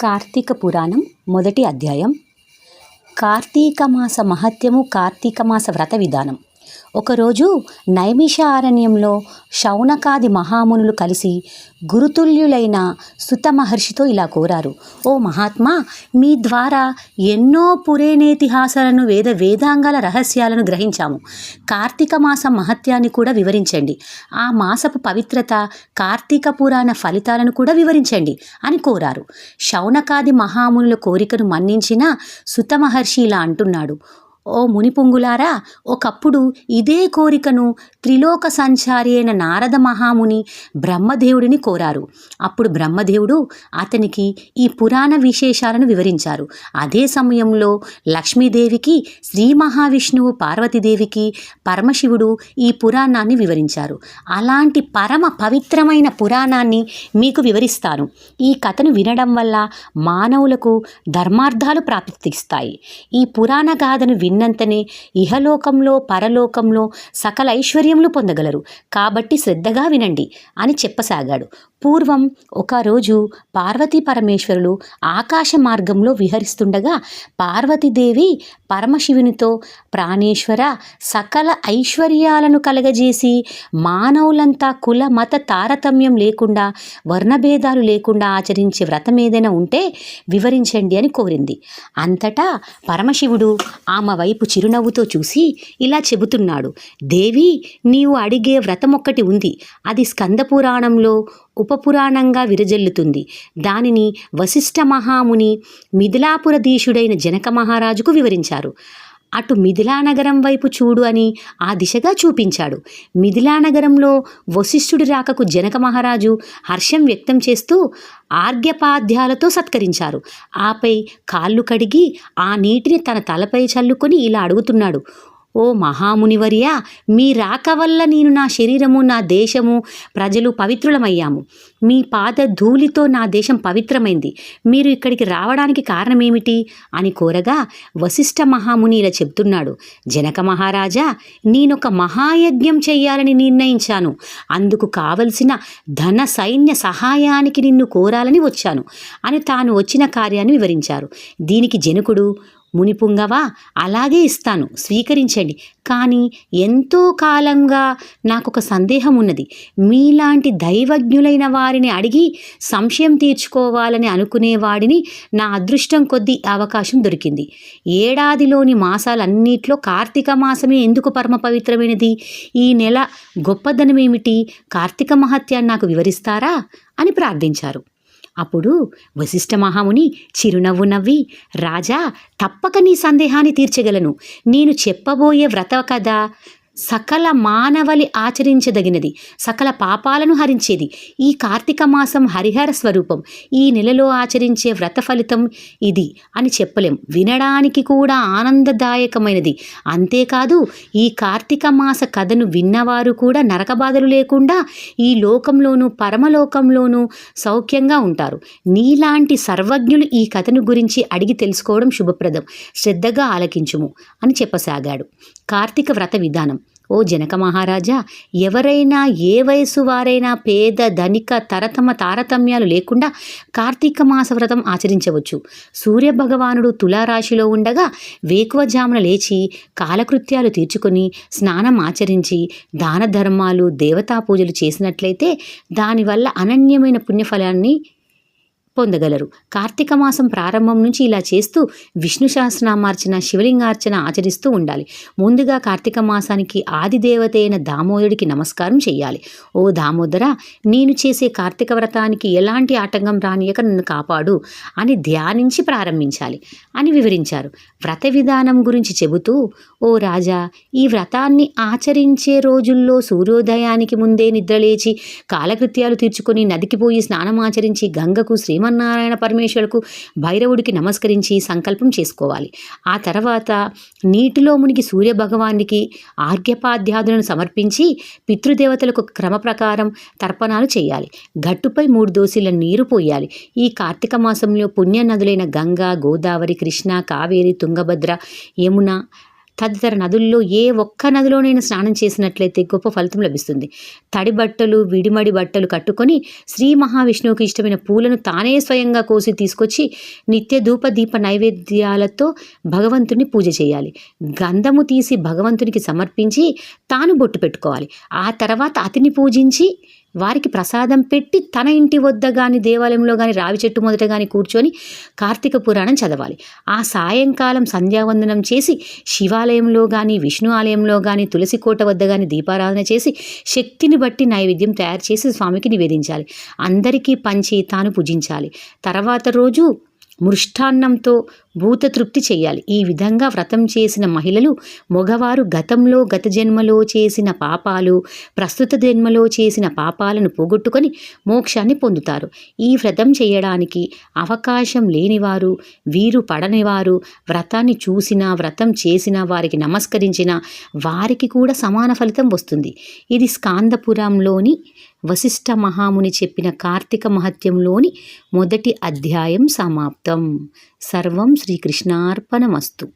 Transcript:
కార్తీక పురాణం మొదటి అధ్యాయం. కార్తీక మాస మహత్యము కార్తీక మాస వ్రత విధానం. ఒకరోజు నైమిష ఆరణ్యంలో శౌనకాది మహామునులు కలిసి గురుతుల్యులైన సుత మహర్షితో ఇలా కోరారు. ఓ మహాత్మా మీ ద్వారా ఎన్నో పురేణేతిహాసాలను వేద వేదాంగాల రహస్యాలను గ్రహించాము. కార్తీక మాసం మహత్యాన్ని కూడా వివరించండి. ఆ మాసపు పవిత్రత కార్తీక పురాణ ఫలితాలను కూడా వివరించండి అని కోరారు. శౌనకాది మహామునుల కోరికను మన్నించిన సుత మహర్షి ఇలా అంటున్నాడు. ఓ మునిపుంగులారా ఒకప్పుడు ఇదే కోరికను త్రిలోక సంచారి అయిన నారద మహాముని బ్రహ్మదేవుడిని కోరారు. అప్పుడు బ్రహ్మదేవుడు అతనికి ఈ పురాణ విశేషాలను వివరించారు. అదే సమయంలో లక్ష్మీదేవికి శ్రీ మహావిష్ణువు పార్వతీదేవికి పరమశివుడు ఈ పురాణాన్ని వివరించారు. అలాంటి పరమ పవిత్రమైన పురాణాన్ని మీకు వివరిస్తాను. ఈ కథను వినడం వల్ల మానవులకు ధర్మార్థాలు ప్రాప్తిస్తాయి. ఈ పురాణ గాథను విని విన్నంతనే ఇహలోకంలో పరలోకంలో సకల ఐశ్వర్యములు పొందగలరు. కాబట్టి శ్రద్ధగా వినండి అని చెప్పసాగాడు. పూర్వం ఒకరోజు పార్వతీ పరమేశ్వరులు ఆకాశ మార్గంలో విహరిస్తుండగా పార్వతీదేవి పరమశివునితో ప్రాణేశ్వర సకల ఐశ్వర్యాలను కలగజేసి మానవులంతా కుల మత తారతమ్యం లేకుండా వర్ణభేదాలు లేకుండా ఆచరించే వ్రతం ఏదైనా ఉంటే వివరించండి అని కోరింది. అంతటా పరమశివుడు ఆమె వైపు చిరునవ్వుతో చూసి ఇలా చెబుతున్నాడు దేవి నీవు అడిగే వ్రతం ఒక్కటి ఉంది. అది స్కంద పురాణంలో ఉపపురాణంగా విరజల్లుతుంది. దానిని వశిష్ఠ మహాముని మిథిలాపురధీశుడైన జనక మహారాజుకు వివరించారు. అటు మిథిలానగరం వైపు చూడు అని ఆ దిశగా చూపించాడు. మిథిలానగరంలో వశిష్ఠుడి రాకకు జనక మహారాజు హర్షం వ్యక్తం చేస్తూ ఆర్ఘ్యపాధ్యాలతో సత్కరించారు. ఆపై కాళ్ళు కడిగి ఆ నీటిని తన తలపై చల్లుకొని ఇలా అడుగుతున్నాడు. ఓ మహామునివర్య మీ రాక వల్ల నేను నా శరీరము నా దేశము ప్రజలు పవిత్రులమయ్యాము. మీ పాద ధూళితో నా దేశం పవిత్రమైంది. మీరు ఇక్కడికి రావడానికి కారణమేమిటి? అని కోరగా వశిష్ఠ మహాముని ఇలా చెప్తున్నాడు. జనక మహారాజా నేనొక మహాయజ్ఞం చేయాలని నిర్ణయించాను. అందుకు కావలసిన ధన సైన్య సహాయానికి నిన్ను కోరాలని వచ్చాను. అని తాను వచ్చిన కార్యాన్ని వివరించారు. దీనికి జనకుడు మునిపుంగవా? అలాగే ఇస్తాను. స్వీకరించండి. కానీ ఎంతో కాలంగా నాకు ఒక సందేహం ఉన్నది మీలాంటి దైవజ్ఞులైన వారిని అడిగి సంశయం తీర్చుకోవాలని అనుకునేవాడిని నా అదృష్టం కొద్దీ అవకాశం దొరికింది. ఏడాదిలోని మాసాలన్నిట్లో కార్తీక మాసమే ఎందుకు పరమ పవిత్రమైనది? ఈ నెల గొప్పదనమేమిటి? కార్తీక మహత్యాన్ని నాకు వివరిస్తారా? అని ప్రార్థించారు. అప్పుడు వశిష్ఠ మహాముని చిరునవ్వు నవ్వి రాజా తప్పక నీ సందేహాన్ని తీర్చగలను. నేను చెప్పబోయే వ్రత కథ సకల మానవలి ఆచరించదగినది సకల పాపాలను హరించేది. ఈ కార్తీక మాసం హరిహర స్వరూపం. ఈ నెలలో ఆచరించే వ్రత ఫలితం ఇది అని చెప్పలేం. వినడానికి కూడా ఆనందదాయకమైనది. అంతేకాదు ఈ కార్తీక మాస కథను విన్నవారు కూడా నరకబాధలు లేకుండా ఈ లోకంలోనూ పరమలోకంలోనూ సౌఖ్యంగా ఉంటారు. నీలాంటి సర్వజ్ఞులు ఈ కథను గురించి అడిగి తెలుసుకోవడం శుభప్రదం. శ్రద్ధగా ఆలకించుము అని చెప్పసాగాడు. కార్తీక వ్రత విధానం. ఓ జనక మహారాజా ఎవరైనా ఏ వయసు వారైనా పేద ధనిక తరతమ తారతమ్యాలు లేకుండా కార్తీక మాస వ్రతం ఆచరించవచ్చు. సూర్య భగవానుడు తులారాశిలో ఉండగా వేకువజామున లేచి కాలకృత్యాలు తీర్చుకొని స్నానం ఆచరించి దాన ధర్మాలు దేవతా పూజలు చేసినట్లయితే దానివల్ల అనన్యమైన పుణ్యఫలాన్ని పొందగలరు. కార్తీక మాసం ప్రారంభం నుంచి ఇలా చేస్తూ విష్ణు సహస్రనామార్చన శివలింగార్చన ఆచరిస్తూ ఉండాలి. ముందుగా కార్తీక మాసానికి ఆదిదేవత అయిన దామోదరుడికి నమస్కారం చేయాలి. ఓ దామోదర నేను చేసే కార్తీక వ్రతానికి ఎలాంటి ఆటంకం రానియక నన్ను కాపాడు అని ధ్యానించి ప్రారంభించాలి అని వివరించారు. వ్రత విధానం గురించి చెబుతూ ఓ రాజా ఈ వ్రతాన్ని ఆచరించే రోజుల్లో సూర్యోదయానికి ముందే నిద్రలేచి కాలకృత్యాలు తీర్చుకొని నదికి పోయి స్నానం ఆచరించి గంగకు శ్రీమన్నారాయణ పరమేశ్వరుకు భైరవుడికి నమస్కరించి సంకల్పం చేసుకోవాలి. ఆ తర్వాత నీటిలో మునిగి సూర్య భగవానికి ఆర్ఘ్యపాద్యాదులను సమర్పించి పితృదేవతలకు క్రమ ప్రకారం తర్పణాలు చేయాలి. గట్టుపై మూడు దోశల నీరు పోయాలి. ఈ కార్తీక మాసంలో పుణ్య నదులైన గంగా గోదావరి కృష్ణ కావేరి తుంగభద్ర యమున తదితర నదుల్లో ఏ ఒక్క నదిలోనైనా స్నానం చేసినట్లయితే గొప్ప ఫలితం లభిస్తుంది. తడి బట్టలు విడిమడి బట్టలు కట్టుకొని శ్రీ మహావిష్ణువుకి ఇష్టమైన పూలను తానే స్వయంగా కోసి తీసుకొచ్చి నిత్య ధూప దీప నైవేద్యాలతో భగవంతుని పూజ చేయాలి. గంధము తీసి భగవంతునికి సమర్పించి తాను బొట్టు పెట్టుకోవాలి. ఆ తర్వాత అతిని పూజించి వారికి ప్రసాదం పెట్టి తన ఇంటి వద్ద కానీ దేవాలయంలో కానీ రావి చెట్టు మొదట కానీ కూర్చొని కార్తీక పురాణం చదవాలి. ఆ సాయంకాలం సంధ్యావందనం చేసి శివాలయంలో కానీ విష్ణు ఆలయంలో కానీ తులసి కోట వద్ద కానీ దీపారాధన చేసి శక్తిని బట్టి నైవేద్యం తయారు చేసి స్వామికి నివేదించాలి. అందరికీ పంచి తాను పూజించాలి. తర్వాత రోజు మృష్టాన్నంతో భూతతృప్తి చేయాలి. ఈ విధంగా వ్రతం చేసిన మహిళలు మగవారు గతంలో గత జన్మలో చేసిన పాపాలు ప్రస్తుత జన్మలో చేసిన పాపాలను పోగొట్టుకొని మోక్షాన్ని పొందుతారు. ఈ వ్రతం చేయడానికి అవకాశం లేనివారు వీరు పడనివారు వ్రతాన్ని చూసినా వ్రతం చేసిన వారికి నమస్కరించిన వారికి కూడా సమాన ఫలితం వస్తుంది. ఇది స్కాందపురంలోని వశిష్ఠ మహాముని చెప్పిన కార్తీక మహత్యంలోని మొదటి అధ్యాయం సమాప్తం. సర్వం శ్రీకృష్ణార్పణమస్తు.